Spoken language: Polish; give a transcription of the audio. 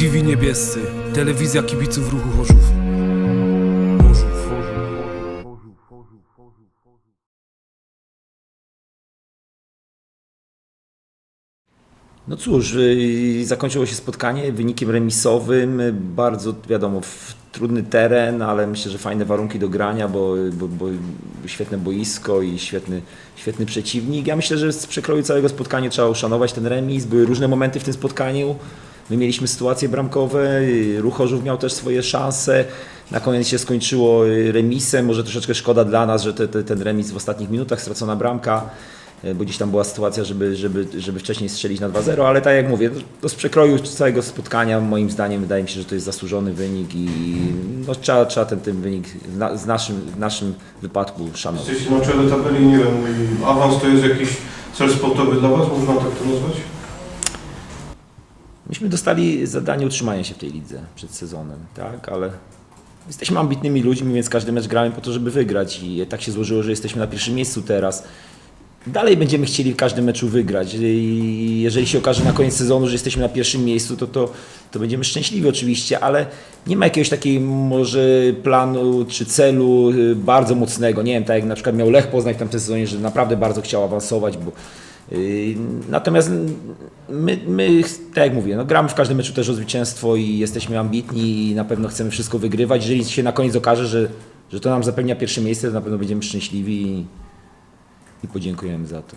TV Niebiescy, telewizja kibiców ruchu Chorzów. No cóż, y, zakończyło się spotkanie wynikiem remisowym. Bardzo, wiadomo, trudny teren, ale myślę, że fajne warunki do grania, bo, bo, bo świetne boisko i świetny, świetny przeciwnik. Ja myślę, że z przekroju całego spotkania trzeba uszanować ten remis. Były różne momenty w tym spotkaniu. My mieliśmy sytuacje bramkowe, y, Ruch Chorzów miał też swoje szanse. Na koniec się skończyło y, remisem. Może troszeczkę szkoda dla nas, że te, te, ten remis w ostatnich minutach, stracona bramka e, bo gdzieś tam była sytuacja, żeby, żeby, żeby wcześniej strzelić na 2-0, ale tak jak mówię, to z przekroju całego spotkania moim zdaniem wydaje mi się, że to jest zasłużony wynik i no, trzeba, trzeba ten, ten wynik w, na, z naszym, w naszym wypadku szanować. Jesteście na czele tabeli, nie wiem, awans to jest jakiś cel sportowy dla Was, można tak to nazwać? Myśmy dostali zadanie utrzymania się w tej lidze przed sezonem, tak, ale jesteśmy ambitnymi ludźmi, więc każdy mecz gramy po to, żeby wygrać i tak się złożyło, że jesteśmy na pierwszym miejscu teraz. Dalej będziemy chcieli w każdym meczu wygrać. I jeżeli się okaże na koniec sezonu, że jesteśmy na pierwszym miejscu, to, to, to będziemy szczęśliwi oczywiście, ale nie ma jakiegoś takiego może planu czy celu y, bardzo mocnego. Nie wiem, tak jak na przykład miał Lech Poznań w tamtym sezonie, że naprawdę bardzo chciał awansować, bo Natomiast my, my, tak jak mówię, no, gramy w każdym meczu też o zwycięstwo i jesteśmy ambitni i na pewno chcemy wszystko wygrywać. Jeżeli się na koniec okaże, że, że to nam zapewnia pierwsze miejsce, to na pewno będziemy szczęśliwi i, i podziękujemy za to.